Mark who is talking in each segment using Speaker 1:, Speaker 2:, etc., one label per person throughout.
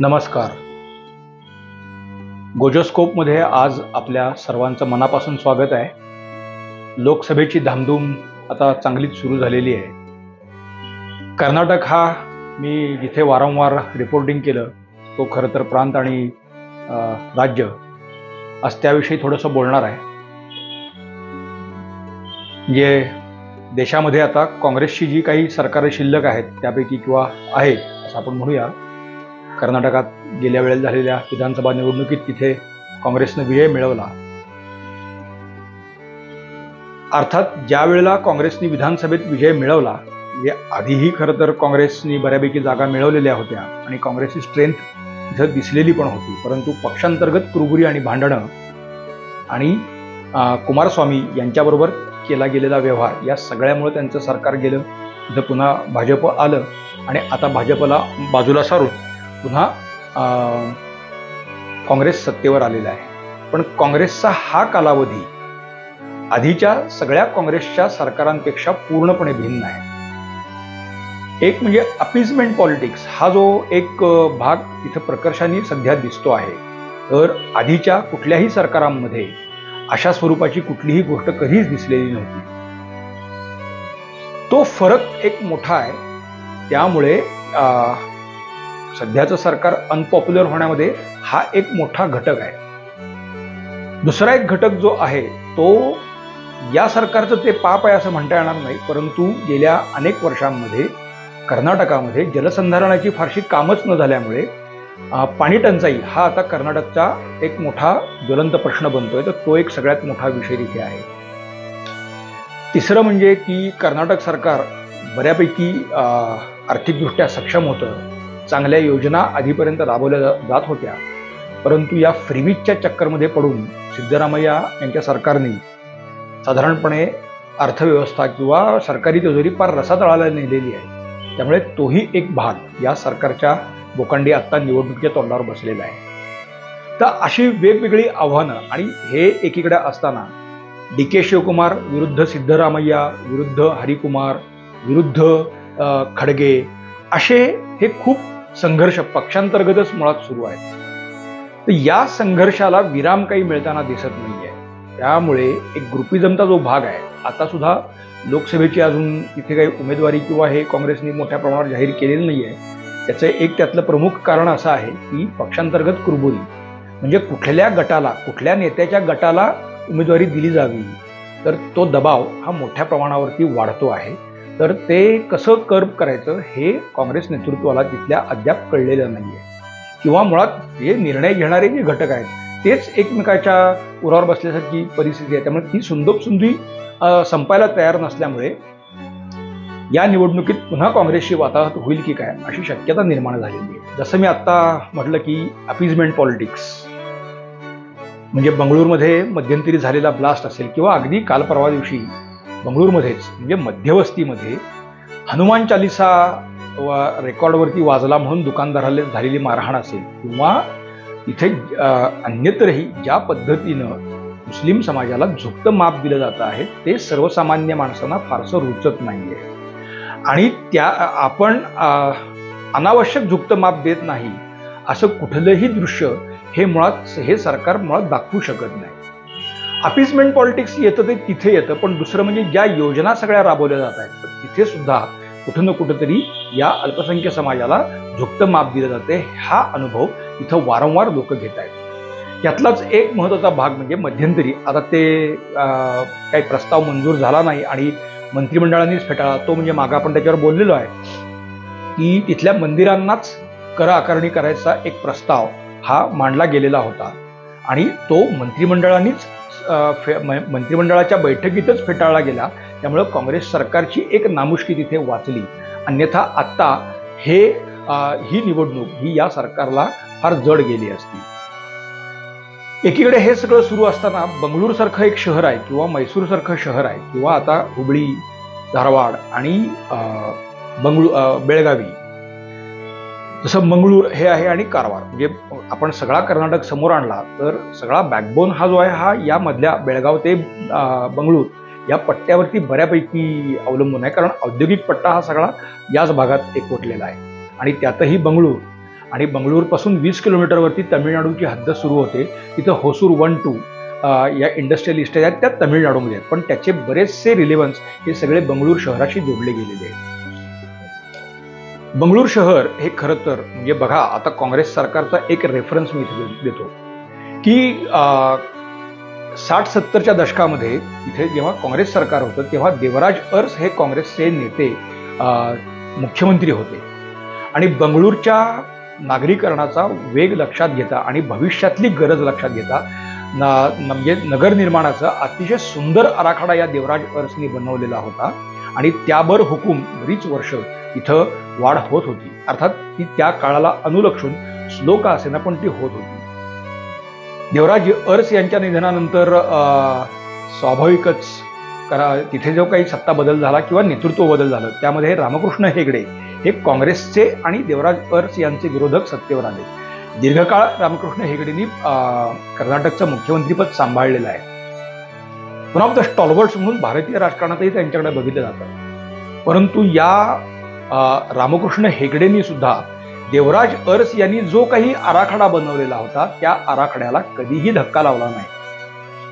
Speaker 1: नमस्कार. गोजोस्कोपमध्ये आज आपल्या सर्वांचं मनापासून स्वागत आहे. लोकसभेची धामधूम आता चांगलीच सुरू झालेली आहे. कर्नाटक हा मी जिथे वारंवार रिपोर्टिंग केलं तो खरं तर प्रांत आणि राज्य आज त्याविषयी थोडंसं बोलणार आहे. जे देशामध्ये आता काँग्रेसची जी काही सरकारं शिल्लक आहेत त्यापैकी किंवा आहेत असं आपण म्हणूया. कर्नाटकात गेल्या वेळेला झालेल्या विधानसभा निवडणुकीत तिथे काँग्रेसनं विजय मिळवला. अर्थात ज्या वेळेला काँग्रेसने विधानसभेत विजय मिळवला म्हणजे आधीही खरं तर काँग्रेसनी बऱ्यापैकी जागा मिळवलेल्या होत्या आणि काँग्रेसची स्ट्रेंथ इथं दिसलेली पण होती. परंतु पक्षांतर्गत कुरबुरी आणि भांडणं आणि कुमारस्वामी यांच्याबरोबर केला गेलेला व्यवहार या सगळ्यामुळे त्यांचं सरकार गेलं. इथं पुन्हा भाजप आलं आणि आता भाजपला बाजूला सारून पुन्हा काँग्रेस सत्तेवर आलेला आहे. पण काँग्रेसचा हा कालावधी आधीच्या सगळ्या काँग्रेसच्या सरकारांपेक्षा पूर्णपणे भिन्न आहे. एक म्हणजे अपीजमेंट पॉलिटिक्स हा जो एक भाग इथं प्रकर्षाने सध्या दिसतो आहे. तर आधीच्या कुठल्याही सरकारांमध्ये अशा स्वरूपाची कुठलीही गोष्ट कधीच दिसलेली नव्हती. तो फरक एक मोठा आहे. त्यामुळे अं, सध्याचं सरकार अनपॉप्युलर होण्यामध्ये हा एक मोठा घटक आहे. दुसरा एक घटक जो आहे तो या सरकारचं ते पाप आहे असं म्हणता येणार नाही परंतु गेल्या अनेक वर्षांमध्ये कर्नाटकामध्ये जलसंधारणाची फारशी कामच न झाल्यामुळे पाणीटंचाई पाणी टंचाई हा आता कर्नाटकचा एक मोठा ज्वलंत प्रश्न बनतोय. तर तो एक सगळ्यात मोठा विषय तिथे आहे. तिसरं म्हणजे की कर्नाटक सरकार बऱ्यापैकी आर्थिकदृष्ट्या सक्षम होतं. चांगल्या योजना आधीपर्यंत राबवल्या जात होत्या. परंतु या फ्रीबीजच्या चक्करमध्ये पडून सिद्धरामय्या यांच्या सरकारने साधारणपणे अर्थव्यवस्था किंवा सरकारी तिजोरी फार रसातळाला नेलेली आहे. त्यामुळे तोही एक भाग या सरकारच्या बोकांडी आत्ता निवडणुकीच्या तोंडावर बसलेला आहे. तर अशी वेगवेगळी आव्हानं आणि हे एकीकडे असताना डी के शिवकुमार विरुद्ध सिद्धरामय्या विरुद्ध हरिकुमार विरुद्ध खडगे असे हे खूप संघर्ष पक्षांतर्गतच मुळात सुरू आहेत तर या संघर्षाला विराम काही मिळताना दिसत नाहीये. त्यामुळे एक ग्रुपिझमचा जो भाग आहे आता सुद्धा लोकसभेची अजून इथे काही उमेदवारी किंवा हे काँग्रेसने मोठ्या प्रमाणावर जाहीर केलेलं नाही आहे त्याचं एक त्यातलं प्रमुख कारण असं आहे की पक्षांतर्गत कुरबुरी म्हणजे कुठल्या गटाला कुठल्या नेत्याच्या गटाला उमेदवारी दिली जावी तर तो दबाव हा मोठ्या प्रमाणावरती वाढतो आहे. तर ते कसं कर्ब करायचं हे काँग्रेस नेतृत्वाला तिथल्या अद्याप कळलेलं नाही आहे किंवा मुळात जे निर्णय घेणारे जे घटक आहेत तेच एकमेकाच्या उरावर बसल्यासारखी परिस्थिती आहे. त्यामुळे ती सुंदोपसुंदी संपायला तयार नसल्यामुळे या निवडणुकीत पुन्हा काँग्रेसची वाताहत होईल की काय अशी शक्यता निर्माण झालेली आहे. जसं मी आत्ता म्हटलं की अपिजमेंट पॉलिटिक्स म्हणजे बंगळूरमध्ये मध्यंतरी झालेला ब्लास्ट असेल किंवा अगदी काल परवा दिवशी बंगळूरमध्येच म्हणजे मध्यवस्तीमध्ये हनुमान चालिसा वा रेकॉर्डवरती वाजला म्हणून दुकानदाराला झालेली मारहाण असेल किंवा इथे अन्यत्रही ज्या पद्धतीनं मुस्लिम समाजाला झुकतं माप दिलं जातं आहे ते सर्वसामान्य माणसांना फारसं रुचत नाही आहे आणि त्या आपण अनावश्यक झुकतं माप देत नाही असं कुठलंही दृश्य हे मुळात हे सरकार मुळात दाखवू शकत नाही. अपिसमेंट पॉलिटिक्स येतं ते तिथे येतं पण दुसरं म्हणजे ज्या योजना सगळ्या राबवल्या जात आहेत तर तिथे सुद्धा कुठं ना कुठंतरी या अल्पसंख्य समाजाला झुकतं माप दिलं जाते. हा अनुभव इथं वारंवार लोक घेत आहेत. यातलाच एक महत्त्वाचा भाग म्हणजे मध्यंतरी आता ते अं, काही प्रस्ताव मंजूर झाला नाही आणि मंत्रिमंडळानेच फेटाळला तो म्हणजे मागा आपण त्याच्यावर बोललेलो आहे की तिथल्या मंदिरांनाच कर आकारणी करायचा एक प्रस्ताव हा मांडला गेलेला होता आणि तो मंत्रिमंडळानेच फे- मंत्रिमंडळाच्या बैठकीतच फेटाळला गेला. त्यामुळं काँग्रेस सरकारची एक नामुष्की तिथे वाचली. अन्यथा आत्ता हे ही निवडणूक ही या सरकारला फार जड गेली असती. एकीकडे हे सगळं सुरू असताना बंगळूरसारखं एक शहर आहे किंवा मैसूरसारखं शहर आहे किंवा आता हुबळी धारवाड आणि अं, बंगळू बेळगावी जसं मंगळूर हे आहे आणि कारवार म्हणजे आपण सगळा कर्नाटक समोर आणला तर सगळा बॅकबोन हा जो आहे हा या मधल्या बेळगाव ते बंगळूर या पट्ट्यावरती बऱ्यापैकी अवलंबून आहे. कारण औद्योगिक पट्टा हा सगळा याच भागात एकवटलेला आहे. आणि त्यातही बंगळूर आणि बंगळूरपासून वीस किलोमीटरवरती तमिळनाडूची हद्द सुरू होते. तिथं होसूर वन टू या इंडस्ट्रियल इस्टेट आहेत त्या तमिळनाडूमध्ये आहेत. पण त्याचे बरेचसे रिलेव्हन्स हे सगळे बंगळूर शहराशी जोडले गेलेले आहेत. बंगळूर शहर हे खरं तर म्हणजे बघा आता काँग्रेस सरकारचा एक रेफरन्स मी इथे देतो. की साठ सत्तरच्या दशकामध्ये इथे जेव्हा काँग्रेस सरकार होतं तेव्हा देवराज अर्स हे काँग्रेसचे नेते मुख्यमंत्री होते. आणि बंगळूरच्या नागरीकरणाचा वेग लक्षात घेता आणि भविष्यातली गरज लक्षात घेता न- म्हणजे नगर निर्माणाचा अतिशय सुंदर आराखडा या देवराज अर्सनी बनवलेला होता. आणि त्यावर हुकूम बरीच वर्ष इथं वाढ होत होती. अर्थात ती त्या काळाला अनुलक्षून स्लो का असेना पण ती होत होती. देवराज अर्स यांच्या निधनानंतर स्वाभाविकच करा तिथे जो काही सत्ता बदल झाला किंवा नेतृत्व बदल झालं त्यामध्ये रामकृष्ण हेगडे हे काँग्रेसचे आणि देवराज अर्स यांचे विरोधक सत्तेवर आले. दीर्घकाळ रामकृष्ण हेगडेंनी कर्नाटकचं मुख्यमंत्रीपद सांभाळलेलं आहे. वन ऑफ द स्टॉलवर्ड्स म्हणून भारतीय राजकारणातही त्यांच्याकडे बघितलं जातं. परंतु या रामकृष्ण हेगडेंनी सुद्धा देवराज अर्स यांनी जो काही आराखडा बनवलेला होता त्या आराखड्याला कधीही धक्का लावला नाही.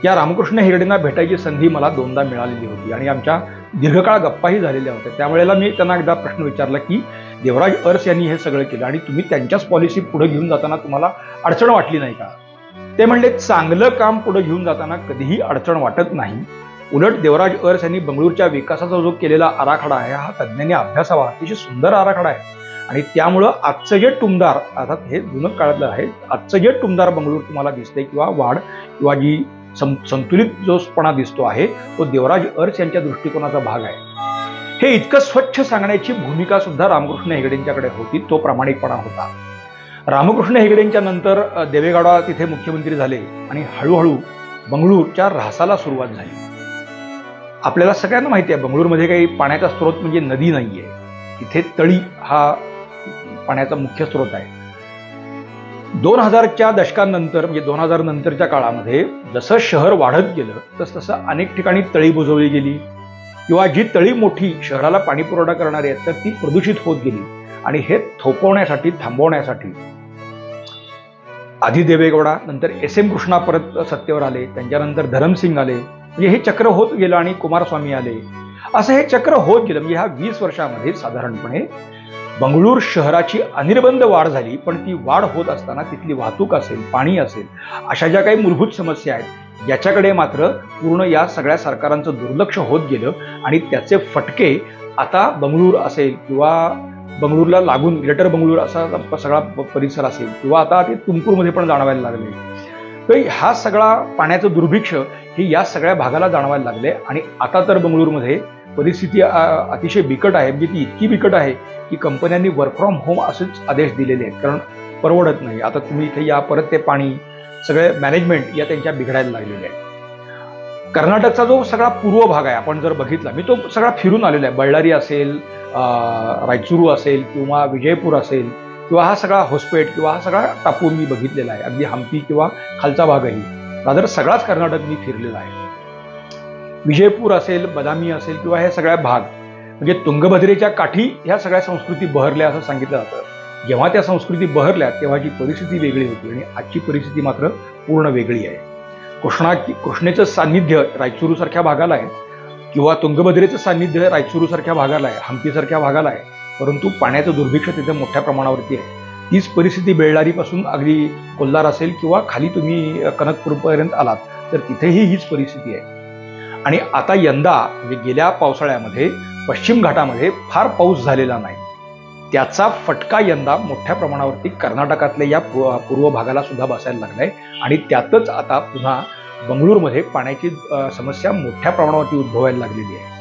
Speaker 1: या रामकृष्ण हेगडेंना भेटायची संधी मला दोनदा मिळालेली होती आणि आमच्या दीर्घकाळ गप्पाही झालेल्या होत्या. त्यावेळेला मी त्यांना एकदा प्रश्न विचारला की देवराज अर्स यांनी हे सगळं केलं आणि तुम्ही त्यांच्याच पॉलिसी पुढे घेऊन जाताना तुम्हाला अडचण वाटली नाही का? ते म्हणले चांगलं काम पुढे घेऊन जाताना कधीही अडचण वाटत नाही. उलट देवराज अर्स यांनी बंगळूरच्या विकासाचा जो केलेला आराखडा आहे हा तज्ज्ञांनी अभ्यासावा अतिशय सुंदर आराखडा आहे. आणि त्यामुळं आजचं जे टुमदार अर्थात हे जुनं काळातलं आहे आजचं जे टुमदार बंगळूर तुम्हाला दिसते किंवा वाढ किंवा जी सं संतुलित जोपणा दिसतो आहे तो देवराज अर्स यांच्या दृष्टिकोनाचा भाग आहे. हे इतकं स्वच्छ सांगण्याची भूमिका सुद्धा रामकृष्ण हेगडेंच्याकडे होती तो प्रामाणिकपणा होता. रामकृष्ण हेगडेंच्या नंतर देवेगाडा देवेगौडा तिथे मुख्यमंत्री झाले आणि हळूहळू बंगळूरच्या ऱ्हासाला सुरुवात झाली. आपल्याला सगळ्यांना माहिती आहे बंगळूरमध्ये काही पाण्याचा स्रोत म्हणजे नदी नाहीये. तिथे तळी हा पाण्याचा मुख्य स्रोत आहे. दोन हजारच्या दशकांनंतर म्हणजे दोन हजार नंतरच्या काळामध्ये जसं शहर वाढत गेलं तस तसं अनेक ठिकाणी तळी बुजवली गेली. किंवा जी तळी मोठी शहराला पाणी पुरवठा करणारी आहेत तर ती प्रदूषित होत गेली. आणि हे थोपवण्यासाठी थांबवण्यासाठी आधी देवेगौडा नंतर एस एम कृष्णा परत सत्तेवर आले त्यांच्यानंतर धरमसिंग आले म्हणजे हे चक्र होत गेलं आणि कुमारस्वामी आले. असं हे चक्र होत गेलं म्हणजे ह्या वीस वर्षामध्ये साधारणपणे बंगळूर शहराची अनिर्बंध वाढ झाली पण ती वाढ होत असताना तिथली वाहतूक असेल पाणी असेल अशा ज्या काही मूलभूत समस्या आहेत याच्याकडे मात्र पूर्ण या सगळ्या सरकारांचं दुर्लक्ष होत गेलं आणि त्याचे फटके आता बंगळूर असेल किंवा बंगळूरला लागून ग्रेटर बंगळूर असा सगळा परिसर असेल किंवा आता ते तुमकूरमध्ये पण जाणवायला लागले. तर हा सगळा पाण्याचं दुर्भिक्ष हे या सगळ्या भागाला जाणवायला लागले आणि आता तर बंगळूरमध्ये परिस्थिती अतिशय बिकट आहे. म्हणजे ती इतकी बिकट आहे की कंपन्यांनी वर्क फ्रॉम होम असेच आदेश दिलेले आहेत. कारण परवडत नाही. आता तुम्ही इथे या परत ते पाणी सगळे मॅनेजमेंट या त्यांच्या बिघडायला लागलेल्या आहे कर्नाटकचा जो सगळा पूर्व भाग आहे आपण जर बघितला मी तो सगळा फिरून आलेला आहे. बळ्ळारी असेल रायचुरू असेल किंवा विजयपूर असेल किंवा हा सगळा होस्पेट किंवा हा सगळा टापून मी बघितलेला आहे. अगदी हम्पी किंवा खालचा भागही रादर सगळाच कर्नाटक मी फिरलेला आहे. विजयपूर असेल बदामी असेल किंवा हे सगळ्या भाग म्हणजे तुंगभद्रेच्या काठी ह्या सगळ्या संस्कृती बहरल्या असं सांगितलं जातं. जेव्हा त्या संस्कृती बहरल्या तेव्हाची परिस्थिती वेगळी होती आणि आजची परिस्थिती मात्र पूर्ण वेगळी आहे. कृष्णा कृष्णेचं सान्निध्य रायचुरूसारख्या भागाला आहे किंवा तुंगभद्रेचं सान्निध्य रायचुरूसारख्या भागाला आहे हम्पीसारख्या भागाला आहे. परंतु पाण्याचं दुर्भिक्ष तिथे मोठ्या प्रमाणावरती आहे. तीच परिस्थिती बेळ्ळारीपासून अगदी कोल्हार असेल किंवा खाली तुम्ही कनकपूरपर्यंत आलात तर तिथेही हीच परिस्थिती आहे. आणि आता यंदा म्हणजे गेल्या पावसाळ्यामध्ये पश्चिम घाटामध्ये फार पाऊस झालेला नाही. त्याचा फटका यंदा मोठ्या प्रमाणावरती कर्नाटकातल्या या पूर्व भागाला सुद्धा बसायला लागलाय. आणि त्यातच आता पुन्हा बंगळूरमध्ये पाण्याची समस्या मोठ्या प्रमाणावरती उद्भवायला लागलेली आहे.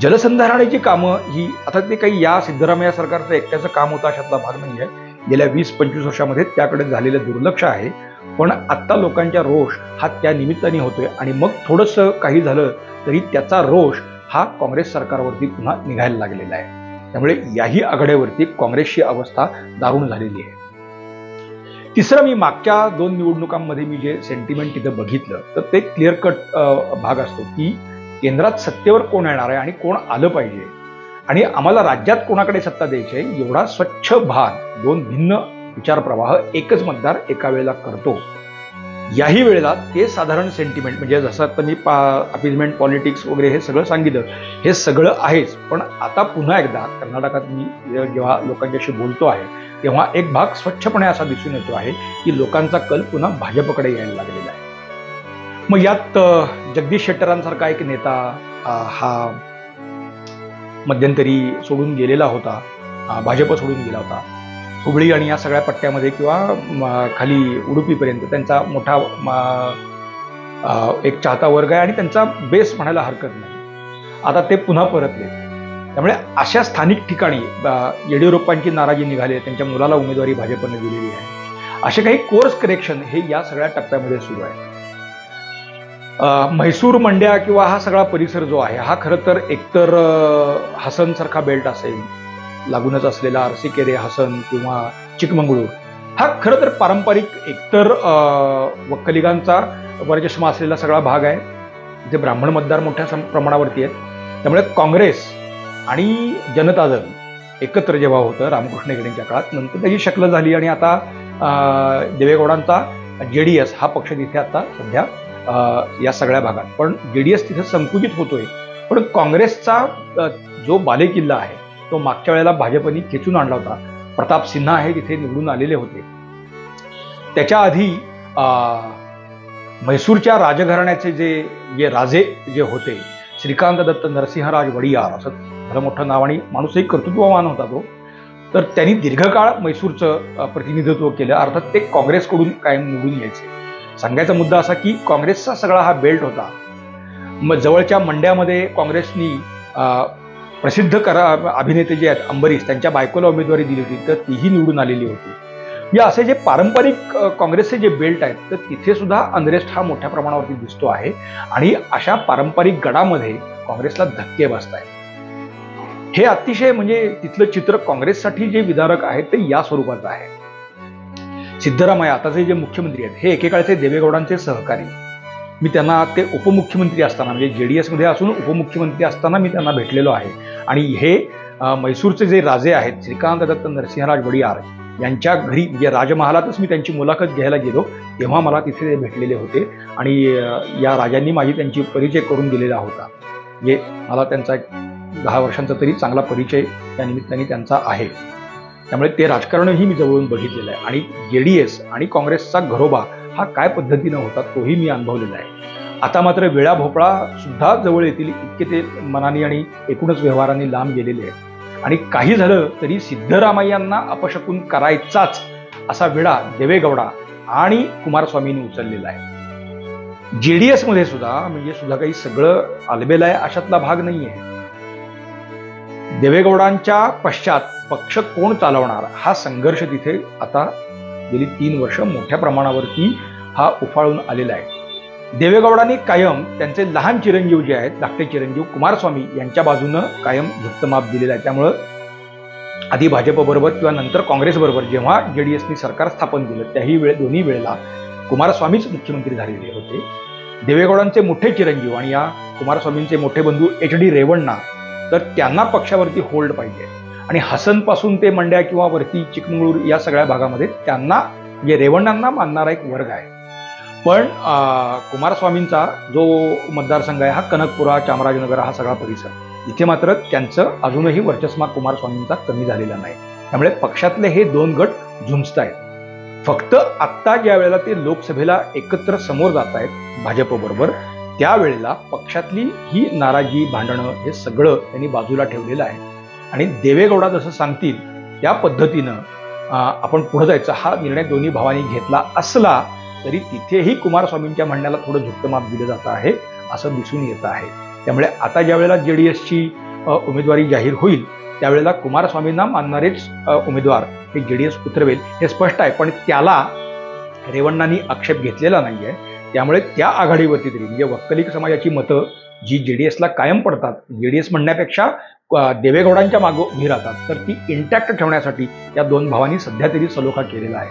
Speaker 1: जलसंधारणाची कामं ही आता ते काही या सिद्धरामय्या सरकारचं एकट्याचं काम होतं अशातला भाग नाही आहे गेल्या वीस पंचवीस वर्षामध्ये त्याकडे झालेलं दुर्लक्ष आहे. पण आत्ता लोकांच्या रोष हा त्या निमित्ताने होतोय आणि मग थोडंसं काही झालं तरी त्याचा रोष हा काँग्रेस सरकारवरती पुन्हा निघायला लागलेला आहे. त्यामुळे याही आघाड्यावरती काँग्रेसची अवस्था दारुण झालेली आहे. तिसरं मी मागच्या दोन निवडणुकांमध्ये मी जे सेंटिमेंट तिथं बघितलं तर ते क्लिअर कट भाग असतो की केंद्रात सत्तेवर कोण येणार आहे आणि कोण आलं पाहिजे? आणि आम्हाला राज्यात कोणाकडे सत्ता द्यायची आहे? एवढा स्वच्छ भान दोन भिन्न विचारप्रवाह एकच मतदार एका वेळेला करतो. याही वेळेला ते साधारण सेंटिमेंट म्हणजे जसं आता मी पा अपिजमेंट पॉलिटिक्स वगैरे हे सगळं सांगितलं हे सगळं आहेच. पण आता पुन्हा एकदा कर्नाटकात मी जेव्हा लोकांच्याशी बोलतो आहे तेव्हा एक भाग स्वच्छपणे असा दिसून येतो आहे की लोकांचा कल पुन्हा भाजपकडे यायला लागलेला आहे. मग यात जगदीश शेट्टरांसारखा एक नेता हा मध्यंतरी सोडून गेलेला होता भाजप सोडून गेला होता. हुबळी आणि या सगळ्या पट्ट्यामध्ये किंवा खाली उडुपीपर्यंत त्यांचा मोठा एक चाहता वर्ग आहे आणि त्यांचा बेस म्हणायला हरकत नाही. आता ते पुन्हा परतले. त्यामुळे अशा स्थानिक ठिकाणी येडियुरप्पांची नाराजी निघाली त्यांच्या मुलाला उमेदवारी भाजपने दिलेली आहे. असे काही कोर्स करेक्शन हे या सगळ्या टप्प्यामध्ये सुरू आहे. म्हैसूर मंड्या किंवा हा सगळा परिसर जो आहे हा खरं तर एकतर हसनसारखा बेल्ट असेल लागूनच असलेला आरसिकेरे हसन किंवा चिकमंगळूर हा खरं तर पारंपरिक एकतर वक्कलिगांचा वर्चस्व असलेला सगळा भाग आहे. जे ब्राह्मण मतदार मोठ्या प्रमाणावरती आहेत. त्यामुळे काँग्रेस आणि जनता दल एकत्र जेव्हा होतं रामकृष्ण हेगडेंच्या काळात नंतर त्याची शक्ल झाली आणि आता देवेगौडांचा जे डी एस हा पक्ष तिथे आता सध्या या सगळ्या भागात. पण जे डी एस तिथे संकुचित होतोय. पण काँग्रेसचा जो बालेकिल्ला आहे तो मागच्या वेळेला भाजपनी खेचून आणला होता. प्रताप सिन्हा हे तिथे निवडून आलेले होते. त्याच्या आधी म्हैसूरच्या राजघराण्याचे जे जे राजे जे होते श्रीकांत दत्त नरसिंहराज वडियार असं खरं मोठं नाव आणि एक कर्तृत्ववान होता तो. तर त्यांनी दीर्घकाळ म्हैसूरचं प्रतिनिधित्व केलं. अर्थात ते काँग्रेसकडून कायम निवडून यायचे. सांगायचा मुद्दा असा की काँग्रेसचा सगळा हा बेल्ट होता. मग जवळच्या मंड्यामध्ये काँग्रेसनी प्रसिद्ध करा अभिनेते जे आहेत अंबरीश त्यांच्या बायकोला उमेदवारी दिली होती तर तीही निवडून आलेली होती. या असे जे पारंपरिक काँग्रेसचे जे बेल्ट आहेत तर तिथे सुद्धा अनरेस्ट हा मोठ्या प्रमाणावरती दिसतो आहे आणि अशा पारंपरिक गडामध्ये काँग्रेसला धक्के बसत आहेत हे अतिशय म्हणजे तिथलं चित्र काँग्रेससाठी जे विधारक आहेत ते या स्वरूपाचं आहे. सिद्धरामय्या आताचे जे मुख्यमंत्री आहेत हे एकेकाळचे देवेगौडांचे सहकारी. मी त्यांना ते उपमुख्यमंत्री असताना म्हणजे जे डी एसमध्ये असून उपमुख्यमंत्री असताना मी त्यांना भेटलेलो आहे. आणि हे मैसूरचे म्हैसूरचे जे राजे आहेत श्रीकांत दत्त नरसिंहराज वडियार यांच्या घरी म्हणजे राजमहालातच मी त्यांची मुलाखत घ्यायला गेलो तेव्हा मला तिथे ते भेटलेले होते. आणि या राजांनी माझी त्यांची परिचय करून दिलेला होता. म्हणजे मला त्यांचा एक दहा वर्षांचा तरी चांगला परिचय त्या निमित्ताने त्यांचा आहे. त्यामुळे ते राजकारणही मी जवळून बघितलेलं आहे. आणि जे डी एस आणि काँग्रेसचा घरोबा हा काय पद्धतीनं होता तोही मी अनुभवलेला आहे. आता मात्र वेळा भोपळा सुद्धा जवळ येतील इतके ते मनाने आणि एकूणच व्यवहाराने लांब गेलेले आहेत. आणि काही झालं तरी सिद्धरामय्यांना अपशकून करायचाच असा विडा देवेगौडा आणि कुमारस्वामींनी उचललेला आहे. जेडीएसमध्ये सुद्धा म्हणजे सुद्धा काही सगळं आलबेल आहे अशातला भाग नाही आहे देवेगौडांच्या पश्चात पक्ष कोण चालवणार? हा संघर्ष तिथे आता गेली तीन वर्ष मोठ्या प्रमाणावरती हा उफाळून आलेला आहे. देवेगौडांनी कायम त्यांचे लहान चिरंजीव जे आहेत धाकटे चिरंजीव कुमारस्वामी यांच्या बाजूनं कायम झुप्तमाप दिलेला आहे. त्यामुळं आधी भाजपबरोबर किंवा नंतर काँग्रेसबरोबर जेव्हा जे डी एसनी सरकार स्थापन केलं त्याही वेळे दोन्ही वेळेला कुमारस्वामीच मुख्यमंत्री झालेले होते. देवेगौडांचे मोठे चिरंजीव आणि या कुमारस्वामींचे मोठे बंधू एच डी रेवण्णा तर त्यांना पक्षावरती होल्ड पाहिजे. आणि हसनपासून ते मंड्या किंवा वरती चिकमंगळूर या सगळ्या भागामध्ये त्यांना म्हणजे रेवणांना मानणारा एक वर्ग आहे. पण अं, कुमारस्वामींचा जो मतदारसंघ आहे हा कनकपुरा चामराजनगर हा सगळा परिसर. इथे मात्र त्यांचं अजूनही वर्चस्मा कुमारस्वामींचा कमी झालेला नाही. त्यामुळे पक्षातले हे दोन गट झुंजत आहेत. फक्त आत्ता ज्या वेळेला ते लोकसभेला एकत्र समोर जात आहेत भाजपबरोबर त्यावेळेला पक्षातली ही नाराजी भांडणं हे सगळं त्यांनी बाजूला ठेवलेलं आहे. आणि देवेगौडा जसं सांगतील त्या पद्धतीनं आपण पुढे जायचं. हा निर्णय दोन्ही भावांनी घेतला असला तरी तिथेही कुमारस्वामींच्या म्हणण्याला थोडं झुकतमाप दिलं जात आहे असं दिसून येत आहे. त्यामुळे आता ज्या वेळेला जे डी एसची उमेदवारी जाहीर होईल त्यावेळेला कुमारस्वामींना मानणारेच उमेदवार हे जे डी एस उतरवेल हे स्पष्ट आहे. पण त्याला रेवण्णांनी आक्षेप घेतलेला नाही आहे त्यामुळे त्या आघाडीवरती तरी म्हणजे वक्कलिक समाजाची मतं जी जे डी एसला कायम पडतात जे डी एस म्हणण्यापेक्षा देवेगौडांच्या मागं उभी राहतात. तर ती इंटॅक्ट ठेवण्यासाठी या दोन भावांनी सध्या तरी सलोखा केलेला आहे.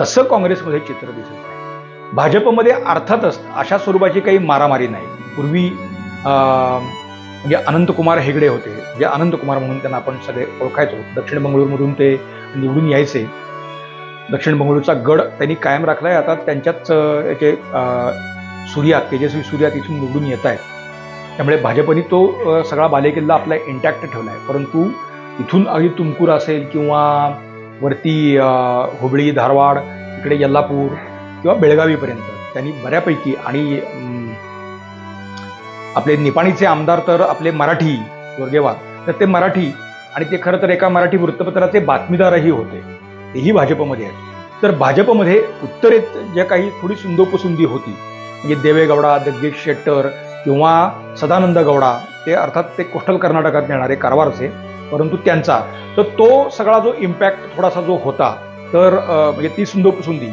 Speaker 1: तसं काँग्रेसमध्ये चित्र दिसत आहे भाजपमध्ये अर्थातच अशा स्वरूपाची काही मारामारी नाही. पूर्वी जे म्हणजे अनंतकुमार हेगडे होते जे अनंतकुमार म्हणून त्यांना आपण सगळे ओळखायचो. दक्षिण बंगळूरमधून ते निवडून यायचे. दक्षिण बंगळूरचा गड त्यांनी कायम राखलाय. आता त्यांच्याच याचे सूर्या तेजस्वी सूर्या तिथून निवडून येत आहेत त्यामुळे भाजपने तो सगळा बालेकिल्ला आपला इंटॅक्ट ठेवला आहे परंतु इथून अगदी तुमकूर असेल किंवा वरती हुबळी धारवाड इकडे यल्लापूर किंवा बेळगावीपर्यंत त्यांनी बऱ्यापैकी आणि आपले निपाणीचे आमदार तर आपले मराठी स्वर्गेवार तर ते मराठी आणि ते खरं तर एका मराठी वृत्तपत्राचे बातमीदारही होते. तेही भाजपमध्ये आहेत. तर भाजपमध्ये उत्तरेत ज्या काही थोडी सुंदोपसुंदी होती म्हणजे देवेगौडा जगदीश शेट्टर किंवा सदानंद गौडा ते अर्थात ते कोस्टल कर्नाटकात येणारे कारवारचे परंतु त्यांचा. तर तो सगळा जो इम्पॅक्ट थोडासा जो होता तर म्हणजे ती सुंदोपसुंदी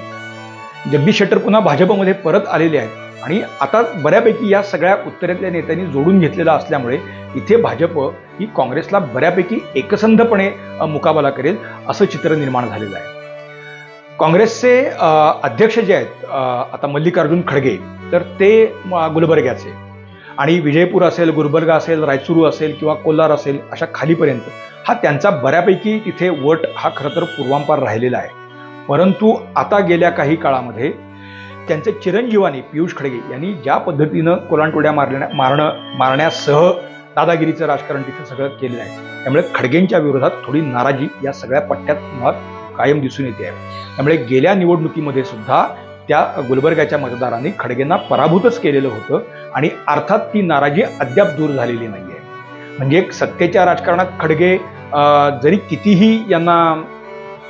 Speaker 1: जगदीश शेट्टर पुन्हा भाजपमध्ये परत आलेले आहेत. आणि आता बऱ्यापैकी या सगळ्या उत्तरेतल्या नेत्यांनी जोडून घेतलेला असल्यामुळे इथे भाजप ही काँग्रेसला बऱ्यापैकी एकसंधपणे मुकाबला करेल असं चित्र निर्माण झालेलं आहे. काँग्रेसचे अध्यक्ष जे आहेत आता मल्लिकार्जुन खडगे तर ते गुलबर्ग्याचे. आणि विजयपूर असेल गुलबर्गा असेल रायचुरू असेल किंवा कोल्हार असेल अशा खालीपर्यंत हा त्यांचा बऱ्यापैकी तिथे वट हा खरं तर पूर्वांपार राहिलेला आहे. परंतु आता गेल्या काही काळामध्ये त्यांचे चिरंजीवानी पियुष खडगे यांनी ज्या पद्धतीनं कोलांटोड्या मारण्या मारणं मारण्यासह दादागिरीचं राजकारण तिथे सगळं केलेलं आहे त्यामुळे खडगेंच्या विरोधात थोडी नाराजी या सगळ्या पट्ट्यात मुळात कायम दिसून येते आहे. त्यामुळे गेल्या निवडणुकीमध्ये सुद्धा त्या गुलबर्गाच्या मतदारांनी खडगेंना पराभूतच केलेलं होतं आणि अर्थात ती नाराजी अद्याप दूर झालेली नाही आहे म्हणजे एक सत्तेच्या राजकारणात खडगे जरी कितीही यांना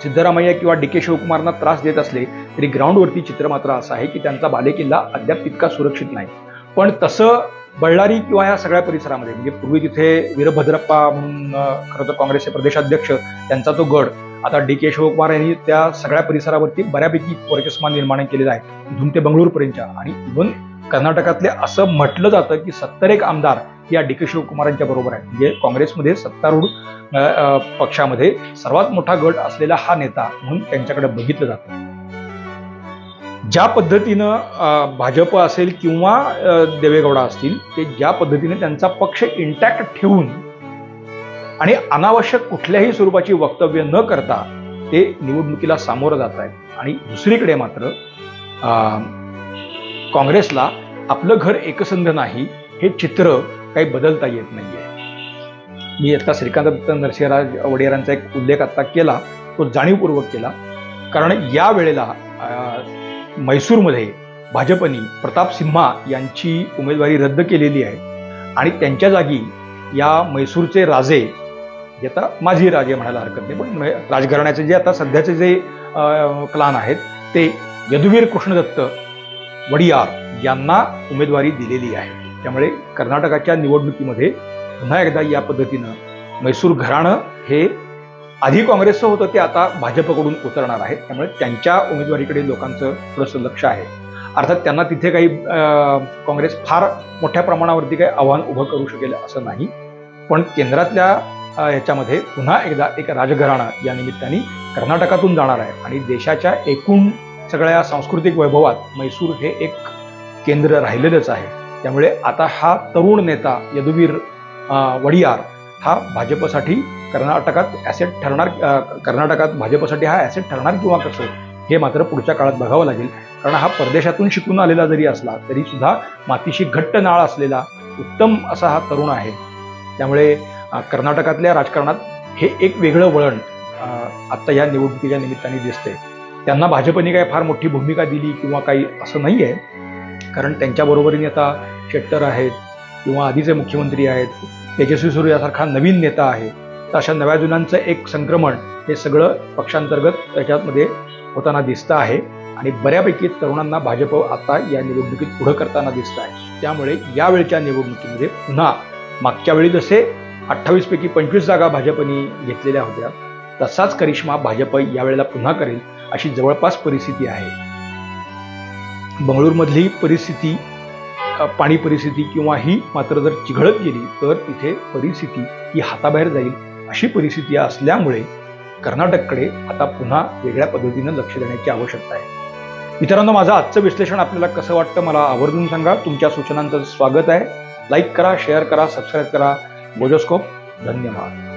Speaker 1: सिद्धरामय्या किंवा डी के शिवकुमारना त्रास देत असले तरी ग्राउंडवरती चित्र मात्र असं आहे की त्यांचा बालेकिल्ला अद्याप तितका सुरक्षित नाही. पण तसं बळ्ळारी किंवा या सगळ्या परिसरामध्ये म्हणजे पूर्वी तिथे वीरभद्रप्पा म्हणून खरं तर काँग्रेसचे प्रदेशाध्यक्ष त्यांचा तो गड आता डी के शिवकुमार यांनी त्या सगळ्या परिसरावरती बऱ्यापैकी वर्चस्मान निर्माण केलेलं आहे. इथून ते बंगळूरपर्यंतच्या आणि इव्हन कर्नाटकातले असं म्हटलं जातं की सत्तर एक आमदार या डी के शिवकुमारांच्या बरोबर आहे म्हणजे काँग्रेसमध्ये सत्तारूढ पक्षामध्ये सर्वात मोठा गट असलेला हा नेता म्हणून त्यांच्याकडे बघितलं जातं. ज्या पद्धतीनं भाजप असेल किंवा देवेगौडा असतील ते ज्या पद्धतीने त्यांचा पक्ष इंटॅक्ट ठेवून आणि अनावश्यक कुठल्याही स्वरूपाची वक्तव्य न करता ते निवडणुकीला सामोरं जात आहेत. आणि दुसरीकडे मात्र काँग्रेसला आपलं घर एकसंध नाही हे चित्र काही बदलता येत नाही आहे मी आता श्रीकांत दत्त नरसिंहराज वडेरांचा एक उल्लेख आत्ता केला तो जाणीवपूर्वक केला. कारण या वेळेला मैसूरमध्ये म्हैसूरमध्ये भाजपनी प्रताप सिम्हा यांची उमेदवारी रद्द केलेली आहे. आणि त्यांच्या जागी या मैसूरचे राजे जे आता माझी राजे म्हणायला हरकत नाही. पण म्हणजे राजघराण्याचे जे आता सध्याचे जे क्लान आहेत ते यदुवीर कृष्णदत्त वडियार यांना उमेदवारी दिलेली आहे. त्यामुळे कर्नाटकाच्या निवडणुकीमध्ये पुन्हा एकदा या पद्धतीनं मैसूर घराणं हे आधी काँग्रेसचं होतं ते आता भाजपकडून उतरणार आहे. त्यामुळे त्यांच्या उमेदवारीकडे लोकांचं थोडंसं लक्ष आहे. अर्थात त्यांना तिथे काही अं, काँग्रेस फार मोठ्या प्रमाणावरती काही आव्हान उभं करू शकेल असं नाही. पण केंद्रातल्या ह्याच्यामध्ये पुन्हा एकदा एक राजघराणं या निमित्ताने कर्नाटकातून जाणार आहे आणि देशाच्या एकूण सगळ्या सांस्कृतिक वैभवात मैसूर हे एक केंद्र राहिलेलंच आहे. त्यामुळे आता हा तरुण नेता यदुवीर वडियार हा भाजपसाठी कर्नाटकात ॲसेट ठरणार कर्नाटकात भाजपसाठी हा ॲसेट ठरणार किंवा कसं हे मात्र पुढच्या काळात बघावं लागेल. कारण हा परदेशातून शिकून आलेला जरी असला तरी सुद्धा मातीशी घट्ट नाळ असलेला उत्तम असा हा तरुण आहे. त्यामुळे कर्नाटकातल्या राजकारणात हे एक वेगळं वळण आत्ता या निवडणुकीच्या निमित्ताने दिसते त्यांना भाजपने काही फार मोठी भूमिका दिली किंवा काही असं नाही आहे कारण त्यांच्याबरोबरीने आता शेट्टर आहेत किंवा आधीचे मुख्यमंत्री आहेत तेजस्वी सूर्यासारखा नवीन नेता आहे तर अशा नव्या जुनांचं एक संक्रमण हे सगळं पक्षांतर्गत त्याच्यामध्ये होताना दिसतं आहे. आणि बऱ्यापैकी तरुणांना भाजप आता या निवडणुकीत पुढं करताना दिसत आहे. त्यामुळे यावेळच्या निवडणुकीमध्ये पुन्हा मागच्या वेळी जसे अठ्ठावीस पैकी पंचवीस जागा भाजपने घेतलेल्या होत्या. तसाच करिश्मा भाजप यावेळेला पुन्हा करेल अशी जवळपास परिस्थिती आहे. बंगळूरमधली परिस्थिती पाणी परिस्थिती किंवा ही मात्र जर चिघळत गेली तर तिथे परिस्थिती ही हाताबाहेर जाईल अशी परिस्थिती असल्यामुळे कर्नाटककडे आता पुन्हा वेगळ्या पद्धतीनं लक्ष देण्याची आवश्यकता आहे. मित्रांनो माझं आजचं विश्लेषण आपल्याला कसं वाटतं मला आवर्जून सांगा. तुमच्या सूचनांचं स्वागत आहे. लाईक करा शेअर करा सबस्क्राईब करा. मोजोस्कोप. धन्यवाद.